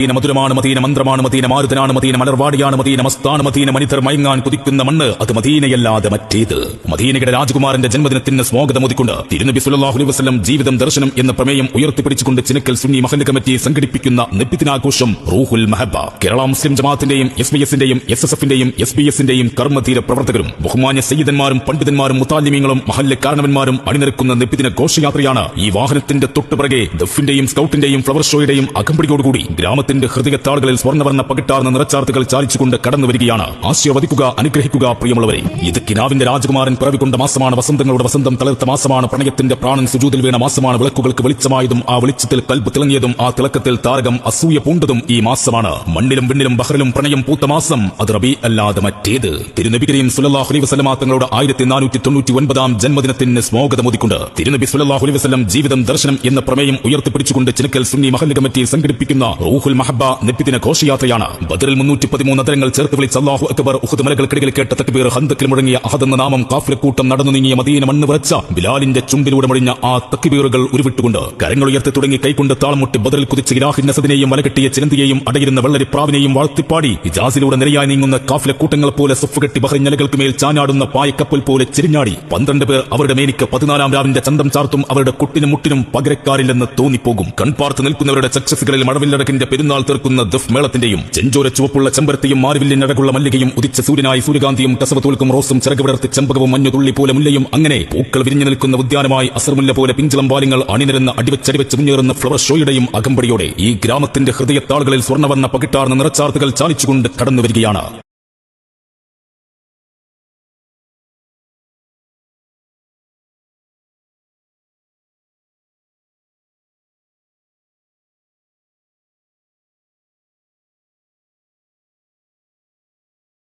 Medina മധുരമാണ് Medina മന്ത്രമാണ് Medina മാരുതനാണ് മദീന മലർവാടിയാണ് മദീന മസ്താണ് മദീന മനിതർ മയങ്ങാൻ കുതിക്കുന്ന മണ്ണ്. അത് മദീനയല്ലാതെ മറ്റേത്. മദീനയുടെ രാജകുമാരന്റെ ജന്മദിനത്തിന് സ്വാഗതം ഒതുക്കൊണ്ട് തിരുനബി സുല്ലാഹുലി വസല്ലം ജീവിതം ദർശനം എന്ന പ്രമേയം ഉയർത്തിപ്പിടിച്ചുകൊണ്ട് ചിനക്കൽ സുന്നി മഹല്ല് കമ്മിറ്റി സംഘടിപ്പിക്കുന്ന നിപ്പിത്തിനാഘോഷം റൂഹുൽ മഹബ. കേരള മുസ്ലിം ജമാഅത്തിന്റെയും എസ് ബി എസിന്റെയും എസ് എസ് എഫിന്റെയും എസ് ബി എസിന്റെയും കർമ്മധീര പ്രവർത്തകരും ബഹുമാന്യ സയ്യിദന്മാരും പണ്ഡിതന്മാരും മുത്താലിമീങ്ങളും മഹല്ല് കാരണവന്മാരും അണിനിരക്കുന്ന നിബിദിന ഘോഷയാത്രയാണ് ഈ വാഹനത്തിന്റെ തൊട്ടുപിറകെ ദഫിന്റെയും സ്കൌട്ടിന്റെയും ഫ്ലവർ ഷോയുടെയും അകമ്പടിയോടുകൂടി ഗ്രാമത്തിന്റെ ഹൃദയത്താളുകളിൽ സ്വർണവർണ പകിട്ടാർന്ന നിറച്ചാർത്തുകൾ ചാലിച്ചുകൊണ്ട് കടന്നു വരികയാണ്. ആശയവദിക്കുക അനുഗ്രഹിക്കുക പ്രിയമുള്ളവരെ. ഇത് കിനാവിന്റെ രാജകുമാരൻ പിറവികൊണ്ട മാസമാണ് വസന്തങ്ങളുടെ വസന്തം തളർത്ത മാസമാണ് പ്രണയത്തിന്റെ പ്രാണൻ സുജൂതിൽ വീണ മാസമാണ് വിളക്കുകൾക്ക് വെളിച്ചമായതും ആ വെളിച്ചത്തിൽ കൽബ് തിളങ്ങിയതും ആ തിളക്കത്തിൽ താരകം അസൂയ പൂണ്ടതും ഈ മാസമാണ്. മണ്ണിലും വിണ്ണിലും ബഹറിലും പ്രണയം പൂത്ത മാസം അത് റബി അല്ലാതെ മറ്റേത്. തിരുനബി കരീം സുല്ലല്ലാഹു അലൈഹി വസല്ലമ തങ്ങളുടെ ആയിരത്തി നാനൂറ്റി തൊണ്ണൂറ്റി ഒൻപതാം ജന്മദിനത്തിന് സ്വാഗതമോദിക്കൊണ്ട് തിരുനബി സുലല്ലാഹുലി വസല്ലം ജീവിതം ദർശനം എന്ന പ്രമേയം ഉയർത്തിപ്പിടിച്ചുകൊണ്ട് ചിലക്കൽ സുന്നി മഹല്ല് കമ്മിറ്റി സംഘടിപ്പിക്കുന്ന റൂഹുൽ മഹബ നെപ്പിദിന ഘോഷയാത്രയാണ്. ബദറിൽ മുന്നൂറ്റി പതിമൂന്ന് അതരങ്ങൾ ചേർത്ത് വിളിച്ച് അള്ളാഹു അക്ബർ ഉഹദ് മലകൾക്കിടയിൽ കേട്ട തക്ബീർ ഹന്തക്കിൽ മുഴങ്ങിയ അഹദ് എന്ന നാമം കാഫിലക്കൂട്ടം നടന്നു നീങ്ങിയ മദീന മണ്ണ് വിറച്ച ബിലാലിന്റെ ചുണ്ടിലൂടെ മൊഴിഞ്ഞ ആ തക്ബീറുകൾ ഉരുവിട്ടുകൊണ്ട് കരങ്ങൾ ഉയർത്തി തുടങ്ങി കൈകൊണ്ട് താളമുട്ടി ബദറിൽ കുതിച്ച് ഇലാഹിൻ നസദിനെയും മലകെട്ടിയ ചിരന്തിയെയും അടയിരുന്ന വെള്ളരിപ്രാവിനെയും വാഴ്ത്തിപ്പാടി ഇജാസിലൂടെ നിരയായി നീങ്ങുന്ന കാഫിലക്കൂട്ടങ്ങൾ പോലെ സഫ് കെട്ടി ബഹറിഞ്ഞലകൾക്ക് മേൽ ചാനാടുന്ന പായക്കപ്പൽ പോലെ ചിരിഞ്ഞാടി. പന്ത്രണ്ട് പേർ അവരുടെ മേനിക്ക് പതിനാലാം രാവിന്റെ ചന്തം ചാർത്തും അവരുടെ കുട്ടിനും മുട്ടിനും പകരക്കാരില്ലെന്ന് തോന്നിപ്പോകും. കൺപാർത്ത് നിൽക്കുന്നവരുടെ ചക്ഷസുകളിൽ മഴവില്ലടക്കിന്റെ പെരുന്നാൾ തീർക്കുന്ന ദഫ് മേളത്തിന്റെയും ചെഞ്ചോര ചുവപ്പുള്ള ചെമ്പരത്തിയും അടകുള്ള മല്ലികയും ഉദിച്ച സൂര്യനായി സൂര്യകാന്തിയും കസവ തോൽക്കും റോസും ചിറകുവിടർത്തി ചെമ്പകവും മഞ്ഞുതുള്ളി പോലെ മുല്ലയും അങ്ങനെ പൂക്കൾ വിരിഞ്ഞു നിൽക്കുന്ന ഉദ്യാനമായി അസർമുല്ല പോലെ പിഞ്ചളം ബാലങ്ങൾ അണിനിരുന്ന അടിവച്ചടിവച്ച് മുന്നേറുന്ന ഫ്ലവർ ഷോയുടെയും അകമ്പടിയോടെ ഈ ഗ്രാമത്തിന്റെ ഹൃദയത്താളുകളിൽ സ്വർണവർണ പകിട്ടാർന്ന നിറച്ചാർത്തുകൾ ചാലിച്ചുകൊണ്ട് കടന്നു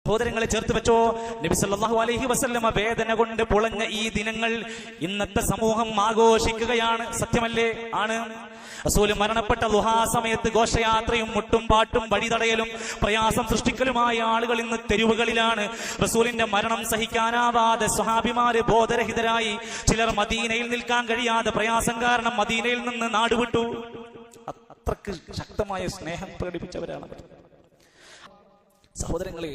സഹോദരങ്ങളെ ചേർത്ത് വെച്ചോ. നബി അലഹി അലൈഹി വസല്ലമ വേദന കൊണ്ട് പുളഞ്ഞ ഈ ദിനങ്ങൾ ഇന്നത്തെ സമൂഹം ആഘോഷിക്കുകയാണ്. സത്യമല്ലേ? ആണ്. റസൂൽ മരണപ്പെട്ട ലുഹാ സമയത്ത് ഘോഷയാത്രയും മുട്ടും പാട്ടും വഴിതടയലും പ്രയാസം സൃഷ്ടിക്കലുമായ ആളുകൾ ഇന്ന് തെരുവുകളിലാണ്. റസൂലിന്റെ മരണം സഹിക്കാനാവാതെ സ്വഹാബിമാര് ബോധരഹിതരായി ചിലർ മദീനയിൽ നിൽക്കാൻ കഴിയാതെ പ്രയാസം കാരണം മദീനയിൽ നിന്ന് നാടുവിട്ടു. അത്രയ്ക്ക് ശക്തമായ സ്നേഹം പ്രകടിപ്പിച്ചവരാണ് അവർ. സഹോദരങ്ങളെ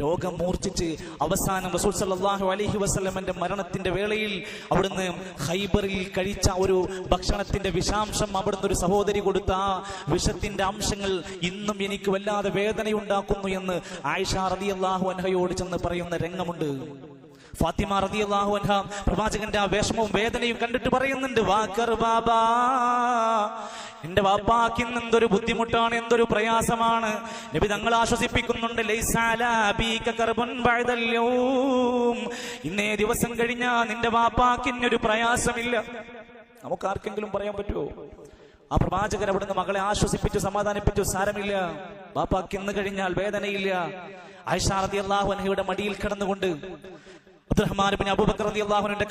രോഗം മൂർച്ഛിച്ച് അവസാനം റസൂൽ സല്ലാഹു അലഹി വസ്ലമന്റെ മരണത്തിന്റെ വേളയിൽ അവിടുന്ന് ഹൈബറിൽ കഴിച്ച ഒരു ഭക്ഷണത്തിന്റെ വിഷാംശം അവിടുന്ന് ഒരു സഹോദരി കൊടുത്ത ആ വിഷത്തിന്റെ അംശങ്ങൾ ഇന്നും എനിക്ക് വല്ലാതെ വേദനയുണ്ടാക്കുന്നു എന്ന് ആയിഷ റളിയല്ലാഹു അൻഹയോട് ചെന്ന് പറയുന്ന രംഗമുണ്ട്. ഫാത്തിമ റളിയല്ലാഹു അൻഹ പ്രവാചകന്റെ ആ വിഷമവും വേദനയും കണ്ടിട്ട് പറയുന്നുണ്ട് വാക്കർ ബാബാ എന്റെ വാപ്പാക്ക് ഇന്ന് എന്തൊരു ബുദ്ധിമുട്ടാണ് എന്തൊരു പ്രയാസമാണ്. നബി തങ്ങൾ ആശ്വസിപ്പിക്കുന്നുണ്ട്. ഇന്നേ ദിവസം കഴിഞ്ഞാ നിന്റെ വാപ്പാക്ക് ഇന്നൊരു പ്രയാസമില്ല. നമുക്ക് ആർക്കെങ്കിലും പറയാൻ പറ്റുമോ ആ പ്രവാചകൻ അവിടുന്ന് മകളെ ആശ്വസിപ്പിച്ചു സമാധാനിപ്പിച്ചു സാരമില്ല. ബാപ്പാക്ക് ഇന്ന് കഴിഞ്ഞാൽ വേദനയില്ല. ഐഷാറതി അള്ളാഹു അനഹയുടെ മടിയിൽ കിടന്നുകൊണ്ട് അബ്ദുറഹ്മാൻ അബൂബക്കർ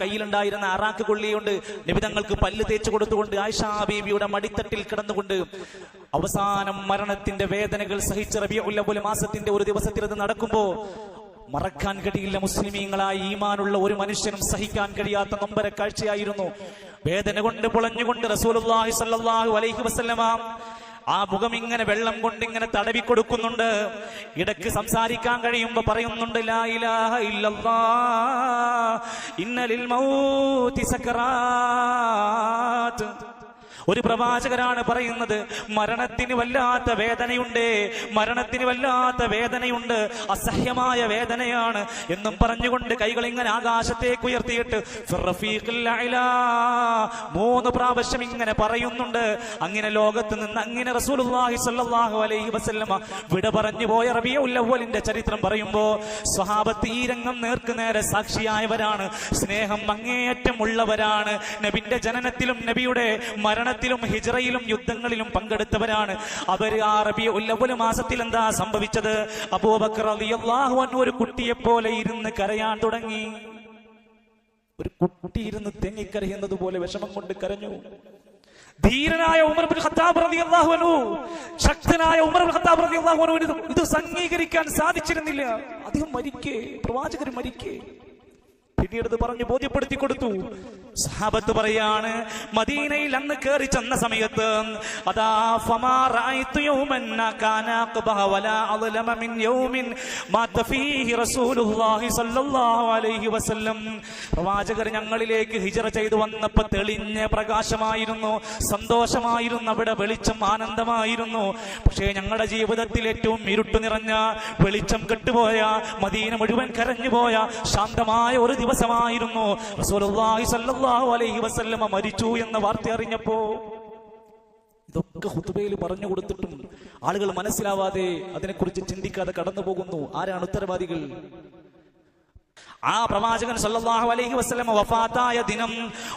കയ്യിലുണ്ടായിരുന്ന അറാക്ക് കൊള്ളിയുണ്ട്. നിബിതങ്ങൾക്ക് പല്ല് തേച്ചു കൊടുത്തുകൊണ്ട് ആയിഷാ ബീവിയുടെ മടിത്തട്ടിൽ കിടന്നുകൊണ്ട് അവസാനം മരണത്തിന്റെ വേദനകൾ സഹിച്ച റബിയ അവ്വൽ മാസത്തിന്റെ ഒരു ദിവസത്തിൽ അത് നടക്കുമ്പോ മറക്കാൻ കഴിയില്ല മുസ്ലിമീങ്ങളായി ഈമാനുള്ള ഒരു മനുഷ്യനും സഹിക്കാൻ കഴിയാത്ത നൊമ്പര കാഴ്ചയായിരുന്നു. വേദന കൊണ്ട് പുളഞ്ഞുകൊണ്ട് റസൂലുള്ളാഹി സ്വല്ലല്ലാഹു അലൈഹി വസല്ലമ ആ മുഖം ഇങ്ങനെ വെള്ളം കൊണ്ട് ഇങ്ങനെ തടവി കൊടുക്കുന്നുണ്ട്. ഇടയ്ക്ക് സംസാരിക്കാൻ കഴിയുമ്പോ പറയുന്നുണ്ട് ഇല്ലല്ലാ ഇന്നലിൽ മൗതി സക്കറാത്ത്. ഒരു പ്രവാചകരാണ് പറയുന്നത് മരണത്തിന് വല്ലാത്ത വേദനയുണ്ട് മരണത്തിന് വല്ലാത്ത വേദനയുണ്ട് അസഹ്യമായ വേദനയാണ് എന്നും പറഞ്ഞുകൊണ്ട് കൈകൾ ഇങ്ങനെ ആകാശത്തേക്ക് ഉയർത്തിയിട്ട് മൂന്ന് പ്രാവശ്യം ഇങ്ങനെ പറയുന്നുണ്ട്. അങ്ങനെ ലോകത്ത് നിന്ന് അങ്ങനെ റസൂലുള്ളാഹി സ്വല്ലല്ലാഹു അലൈഹി വസല്ലമ വിട പറഞ്ഞു പോയ റബിയുൽ ഉല്ലവലിന്റെ ചരിത്രം പറയുമ്പോ സ്വഹാബത്ത് ഈ രംഗം നേർക്ക് നേരെ സാക്ഷിയായവരാണ് സ്നേഹം അങ്ങേയറ്റം ഉള്ളവരാണ്. നബിന്റെ ജനനത്തിലും നബിയുടെ മരണത്തിലും ഹിജ്റയിലും യുദ്ധങ്ങളിലും പങ്കെടുത്തവരാണ്. അവർ ആ റബി ഉല്ലവൽ മാസത്തിൽ എന്താ സംഭവിച്ചത്? അബൂബക്കർ അൻഹു ഒരു കുട്ടിയെ പോലെ ഇരുന്ന് കരയാൻ തുടങ്ങി. ഒരു കുട്ടി ഇരുന്ന് തെങ്ങിക്കരയുന്നത് പോലെ വിഷമം കൊണ്ട് കരഞ്ഞു. ധീരനായ ഉമർ ഖത്താബ് റളിയല്ലാഹു ശക്തനായ ഉമർ ഖത്താബ് റളിയല്ലാഹു ഇത് ഇത് അംഗീകരിക്കാൻ സാധിച്ചിരുന്നില്ല. അദ്ദേഹം മരിക്കേ പ്രവാചകർ മരിക്കേ. പിന്നീട് പറഞ്ഞു ബോധ്യപ്പെടുത്തി കൊടുത്തു. സഹാബത്ത് പറയാണ് മദീനയിൽ അന്ന് കയറി ചെന്ന സമയത്ത് അതാ പ്രവാചകർ ഞങ്ങളിലേക്ക് ഹിജറ ചെയ്തു വന്നപ്പോൾ തെളിഞ്ഞ പ്രകാശമായിരുന്നു സന്തോഷമായിരുന്നു അവിടെ വെളിച്ചം ആനന്ദമായിരുന്നു. പക്ഷേ ഞങ്ങളുടെ ജീവിതത്തിൽ ഏറ്റവും ഇരുട്ട് നിറഞ്ഞ വെളിച്ചം കെട്ടുപോയ മദീന മുഴുവൻ കരഞ്ഞുപോയ ശാന്തമായ ഒരു ദിവസമായിരുന്നു. വസല്ലമ മരിച്ചു എന്ന വാർത്ത അറിഞ്ഞപ്പോ ഇതൊക്കെ ഹുത്തുബയിൽ പറഞ്ഞു കൊടുത്തിട്ടും ആളുകൾ മനസ്സിലാവാതെ അതിനെക്കുറിച്ച് ചിന്തിക്കാതെ കടന്നു പോകുന്നു. ആരാണ് ഉത്തരവാദികൾ? ആ പ്രവാചകൻ സല്ലല്ലാഹു അലൈഹി വസല്ലമ വഫാത്തായ ദിനം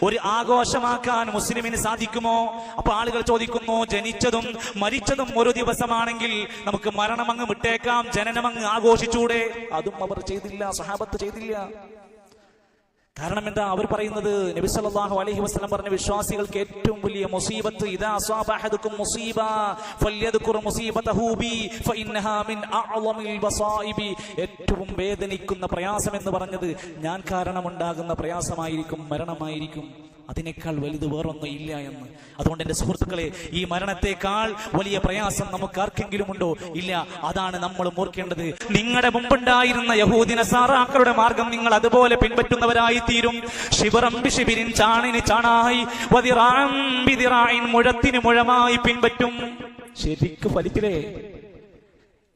ഒരു ആഘോഷമാക്കാൻ മുസ്ലിമിന് സാധിക്കുമോ? അപ്പൊ ആളുകൾ ചോദിക്കുന്നു ജനിച്ചതും മരിച്ചതും ഒരു ദിവസമാണെങ്കിൽ നമുക്ക് മരണമങ്ങ് വിട്ടേക്കാം ജനനമങ്ങ് ആഘോഷിച്ചൂടെ? അതും അവർ ചെയ്തില്ല സഹാബത്ത് ചെയ്തില്ല. കാരണം എന്താ? അവർ പറയുന്നത് നബി സല്ലല്ലാഹു അലൈഹി വസല്ലം പറഞ്ഞ വിശ്വാസികൾക്ക് ഏറ്റവും വലിയ മുസീബത്ത് ഏറ്റവും വേദനിക്കുന്ന പ്രയാസം എന്ന് പറഞ്ഞത് ഞാൻ കാരണമുണ്ടാകുന്ന പ്രയാസമായിരിക്കും മരണമായിരിക്കും. അതിനേക്കാൾ വലുത് വേറൊന്നും ഇല്ല എന്ന്. അതുകൊണ്ട് എന്റെ സുഹൃത്തുക്കളെ ഈ മരണത്തെക്കാൾ വലിയ പ്രയാസം നമുക്ക് ആർക്കെങ്കിലും ഉണ്ടോ? ഇല്ല. അതാണ് നമ്മൾ ഓർക്കേണ്ടത്. നിങ്ങളുടെ മുമ്പുണ്ടായിരുന്ന യഹൂദിന സാറാക്കളുടെ മാർഗം നിങ്ങൾ അതുപോലെ പിൻപറ്റുന്നവരായി തീരും ശിവറമ്പി ശിബിരിൻ ചാണിന് ചാണായി മുഴത്തിന് മുഴമായി പിൻപറ്റും. ശരിക്ക് ഫലിക്കില്ലേ?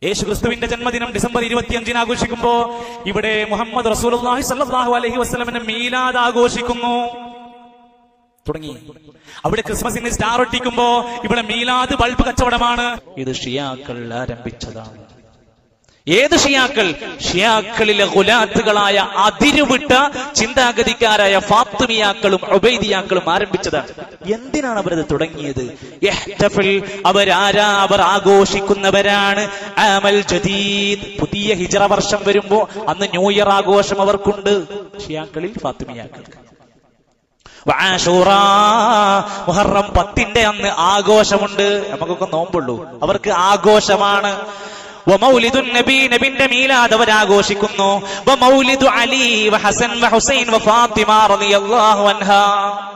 യേശു ക്രിസ്തുവിന്റെ ജന്മദിനം ഡിസംബർ ഇരുപത്തിയഞ്ചിന് ആഘോഷിക്കുമ്പോ ഇവിടെ മുഹമ്മദ് റസൂൽ അലഹി വസ്ലമിന്റെ മീലാദ് ആഘോഷിക്കുന്നു. തുടങ്ങി. അവിടെ ക്രിസ്മസിന് സ്റ്റാർ ഒട്ടിക്കുമ്പോ ഇവിടെ മീലാദ് ബൾബ് കച്ചവടമാണ്. ഇത് ഷിയാക്കൾ ആരംഭിച്ചതാണ്. ഏത് ഷിയാക്കൾ? ഷിയാക്കളിലെ ഗുലാത്തുകളായ അതിരുവിട്ട ചിന്താഗതിക്കാരായ ഫാത്തുമിയാക്കളും ഒബൈദിയാക്കളും ആരംഭിച്ചതാണ്. എന്തിനാണ് അവരത് തുടങ്ങിയത്? അവരാരാ? അവർ ആഘോഷിക്കുന്നവരാണ്. ആമൽ ജദീദ്. പുതിയ ഹിജറ വർഷം വരുമ്പോ അന്ന് ന്യൂ ഇയർ ആഘോഷം അവർക്കുണ്ട്. ഷിയാക്കളിൽ ഫാത്തുമിയാക്കൾക്ക് മുഹറം പത്തിന്റെ അന്ന് ആഘോഷമുണ്ട്. നമുക്കൊക്കെ നോമ്പുള്ളൂ. അവർക്ക് ആഘോഷമാണ്. നബിന്റെ മീലാദ് അവർ ആഘോഷിക്കുന്നു. അലി വഹസൻ വഹുസൈൻ വഫാത്തിമ റളിയല്ലാഹു അൻഹാ.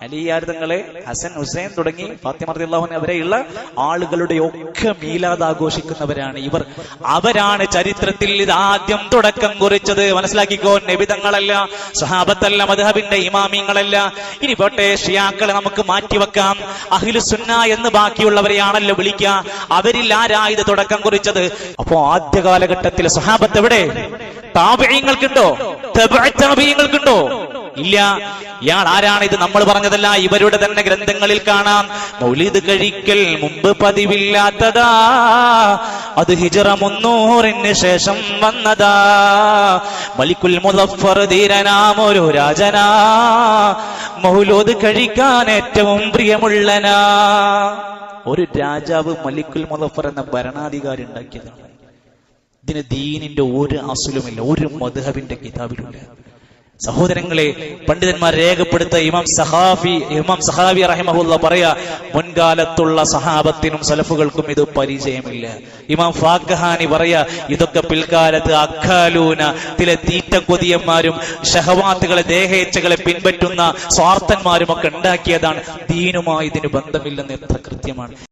അലിയാർ തങ്ങളെ ഹസൻ ഹുസൈൻ തുടങ്ങി ഫാത്തിമ അവരെയുള്ള ആളുകളുടെ ഒക്കെ മീലാദ് ആഘോഷിക്കുന്നവരാണ് ഇവർ അവരാണ് ചരിത്രത്തിൽ ഇത് ആദ്യം തുടക്കം കുറിച്ചത് മനസ്സിലാക്കിക്കോ നബിതങ്ങളല്ല സഹാബത്തല്ല മധുഹബിന്റെ ഇമാമിങ്ങളല്ല ഇനി പോട്ടെ ഷിയാക്കളെ നമുക്ക് മാറ്റിവെക്കാം അഖിലുസുന്ന എന്ന് ബാക്കിയുള്ളവരെയാണല്ലോ വിളിക്കുക അവരിൽ ആരാ ഇത് തുടക്കം കുറിച്ചത് അപ്പോ ആദ്യ കാലഘട്ടത്തിൽ സഹാബത്ത് എവിടെ താപഴയങ്ങൾക്കുണ്ടോ താപഴയങ്ങൾക്കുണ്ടോ ഇല്ല. ഇയാൾ ആരാണ് ഇത്? നമ്മൾ പറഞ്ഞതല്ല ഇവരുടെ തന്നെ ഗ്രന്ഥങ്ങളിൽ കാണാം. മൗലിദ് കഴിക്കൽ മുമ്പ് പതിവില്ലാത്തതാ. അത് ഹിജറ മുന്നൂറിന് ശേഷം വന്നതാ. മലിക്കുൽ മുദഫർ ധീരനാം ഒരു രാജനാ. മൗലൂദ് കഴിക്കാൻ ഏറ്റവും പ്രിയമുള്ളനാ. ഒരു രാജാവ് മലിക്കുൽ മുദഫർ എന്ന ഭരണാധികാരി ഉണ്ടാക്കിയതാണ്. ഇതിന് ദീനിന്റെ ഒരു അസുലുമില്ല ഒരു മധുഹബിന്റെ കിതാബിലുമില്ല സഹോദരങ്ങളെ പണ്ഡിതന്മാർ രേഖപ്പെടുത്ത ഇമാം സഹാഫി ഇമാം സഹാബി റഹിമഹുല്ല പറയാ മുൻകാലത്തുള്ള സഹാബത്തിനും സലഫുകൾക്കും ഇത് പരിചയമില്ല. ഇമാം ഫാഖഹാനി പറയാ ഇതൊക്കെ പിൽക്കാലത്ത് അഖാലൂന തീറ്റ തീറ്റക്കൊതിയന്മാരും ഷഹവാത്തുകളെ ദേഹേച്ഛകളെ പിൻപറ്റുന്ന സ്വാർത്ഥന്മാരും ഒക്കെ ഉണ്ടാക്കിയതാണ് ദീനുമായി ഇതിന് ബന്ധമില്ലെന്ന് എത്ര കൃത്യമാണ്.